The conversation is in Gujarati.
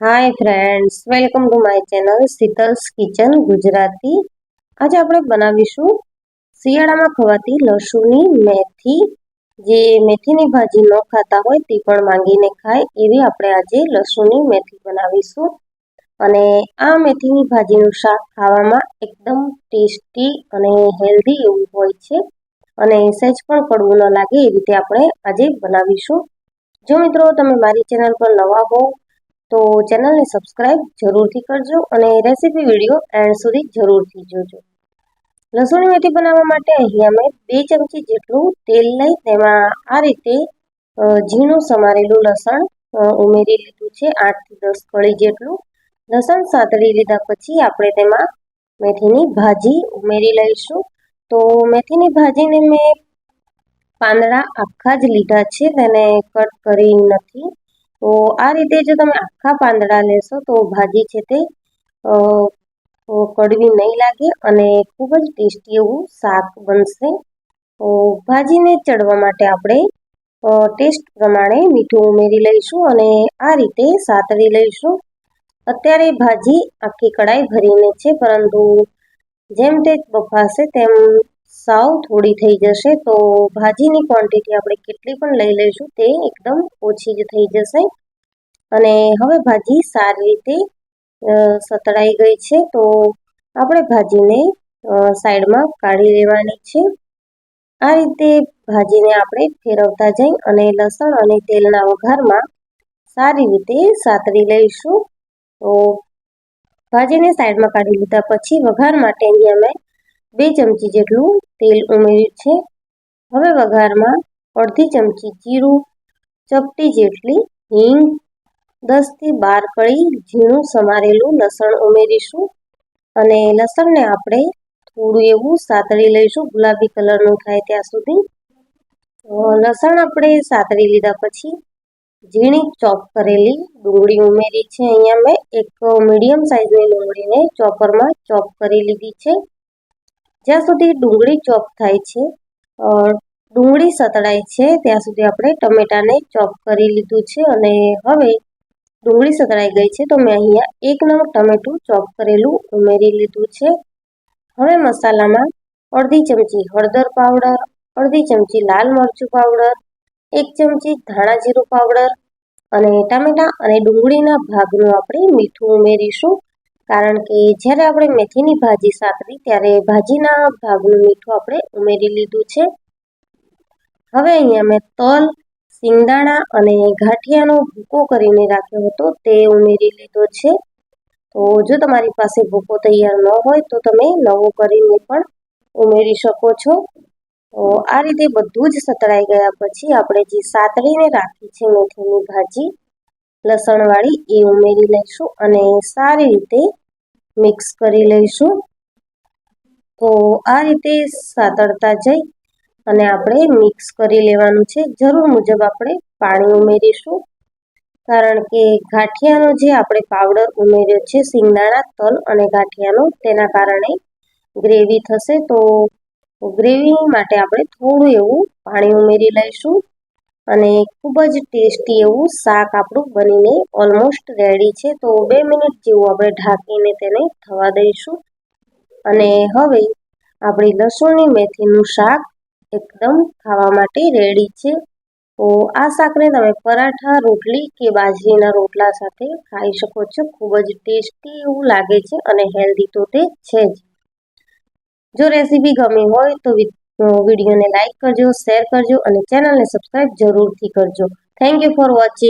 Hi friends welcome to my channel Sheetal's kitchen Gujarati આજે આપણે બનાવીશું શિયાળામાં ખવાતી લસુની મેથી. જે મેથીની ભાજી ન ખાતા હોય તે પણ માંગીને ખાય એવી આપણે આજે લસુની મેથી બનાવીશું. અને આ મેથીની ભાજીનું શાક ખાવામાં એકદમ ટેસ્ટી અને હેલ્ધી એવું હોય છે. અને સહેજ પણ કડવું ન લાગે એ રીતે આપણે આજે બનાવીશું. જો મિત્રો તમે મારી ચેનલ પર નવા હો તો ચેનલને સબસ્ક્રાઈબ જરૂરથી કરજો અને રેસીપી વીડિયો એન્ડ સુધી જરૂરથી જોજો. લસણની મેથી બનાવવા માટે અહીંયા અમે બે ચમચી જેટલું તેલ લઈ, તેમાં આ રીતે ઝીણું સમારેલું લસણ ઉમેરી લીધું છે, આઠથી દસ કળી જેટલું. લસણ સાતળી લીધા પછી આપણે તેમાં મેથીની ભાજી ઉમેરી લઈશું. તો મેથીની ભાજીને મેં પાંદડા આખા જ લીધા છે, તેને કટ કરી નથી. તો આ રીતે જો તમે આખા પાંદડા લેશો તો ભાજી છે તે કડવી નહીં લાગે અને ખૂબ જ ટેસ્ટી એવું શાક બનશે. તો ભાજીને ચડવા માટે આપણે ટેસ્ટ પ્રમાણે મીઠું ઉમેરી લઈશું અને આ રીતે સાતળી લઈશું. અત્યારે ભાજી આખી કડાઈ ભરીને છે, પરંતુ જેમ તે બફાશે તેમ સાવ થોડી થઈ જશે, તો ભાજીની ક્વોન્ટિટી આપણે કેટલી પણ લઈ લઈશું, તે એકદમ ઓછી જ થઈ જશે. અને હવે ભાજી સારી રીતે સતળાઈ ગઈ છે, તો આપણે ભાજીને સાઈડમાં કાઢી લેવાની છે. આ રીતે ભાજીને આપણે ફેરવતા જઈ અને લસણ અને તેલના વઘારમાં સારી રીતે સાતરી લઈશું. તો, ભાજીને સાઈડમાં કાઢી લીધા પછી વઘાર માટે અહીંયા મેં બે ચમચી જેટલું તેલ ઉમેર્યું છે. હવે વઘારમાં અડધી ચમચી જીરું, ચપટી જેટલી હિંગ, દસથી બાર કળી ઝીણું સમારેલું લસણ ઉમેરીશું અને લસણને આપણે થોડું એવું સાતળી લઈશું ગુલાબી કલરનું થાય ત્યાં સુધી. લસણ આપણે સાતળી લીધા પછી ઝીણી ચોપ કરેલી ડુંગળી ઉમેરી છે. અહીંયા મેં એક મીડિયમ સાઇઝની ડુંગળીને ચોપરમાં ચોપ કરી લીધી છે. જ્યાં સુધી ડુંગળી ચોપ થાય છે ડુંગળી સતળાય છે, ત્યાં સુધી આપણે ટમેટાને ચોપ કરી લીધું છે અને હવે ડુંગળી સતળાઈ ગઈ છે તો મેં અહીંયા એક નંગ ટમેટું ચોપ કરેલું ઉમેરી લીધું છે. હવે મસાલામાં અડધી ચમચી હળદર પાવડર, અડધી ચમચી લાલ મરચું પાવડર, એક ચમચી ધાણા જીરું પાવડર અને ટામેટાં અને ડુંગળીના ભાગનું આપણે મીઠું ઉમેરીશું. કારણ કે જ્યારે આપણે મેથીની ભાજી સાતરી ત્યારે ભાજીના ભાગનું મીઠું આપણે ઉમેરી લીધું છે. હવે અહીંયા મેં તલ સિંગદાણા અને ગાંઠિયાનો ભૂકો કરીને રાખ્યો હતો તે ઉમેરી લીધો છે. તો જો તમારી પાસે ભૂકો તૈયાર ન હોય તો તમે નવો કરીને પણ ઉમેરી શકો છો. તો આ રીતે બધું જ સતળાઈ ગયા પછી આપણે જે સાતળીને રાખી છે મેથીની ભાજી, લસણવાળી એ ઉમેરી લઈશું અને સારી રીતે મિક્સ કરી લઈશું. તો આ રીતે સાતળતા જઈ અને આપણે મિક્સ કરી લેવાનું છે. જરૂર મુજબ આપણે પાણી ઉમેરીશું. કારણ કે ગાંઠિયાનો જે આપણે પાવડર ઉમેર્યો છે સિંગદાણા તલ અને ગાંઠિયાનો, તેના કારણે ગ્રેવી થશે. તો ગ્રેવી માટે આપણે થોડું એવું પાણી ઉમેરી લઈશું. અને ખૂબ જ ટેસ્ટી એવું શાક આપણું બનીને ઓલમોસ્ટ રેડી છે. તો બે મિનિટ જેવું આપણે ઢાંકીને તેને થવા દઈશું. અને હવે આપણી લસણની મેથીનું શાક એકદમ ખાવા માટે રેડી છે. તો આ શાકને તમે પરાઠા, રોટલી કે બાજરીના રોટલા સાથે ખાઈ શકો છો. ખૂબ જ ટેસ્ટી એવું લાગે છે અને હેલ્ધી તો તે છે જ. જો રેસીપી ગમી હોય તો વિડીયોને લાઇક કરજો શેર કરજો અને ચેનલને સબસ્ક્રાઈબ જરૂરથી કરજો. Thank you for watching